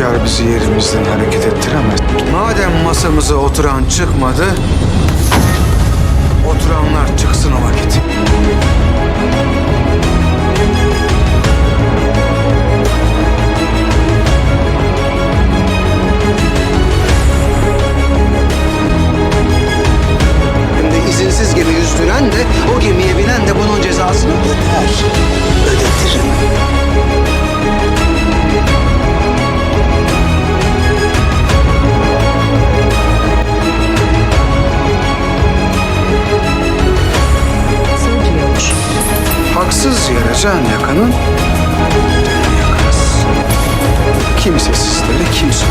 Bunlar bizi yerimizden hareket ettiremez. Madem masamıza oturan çıkmadı, oturanlar çıksın o vakit. De izinsiz gemi yüzdüren de o gemiye Haksız yere can yakanın canını yakarız. Kimsesizleri kimse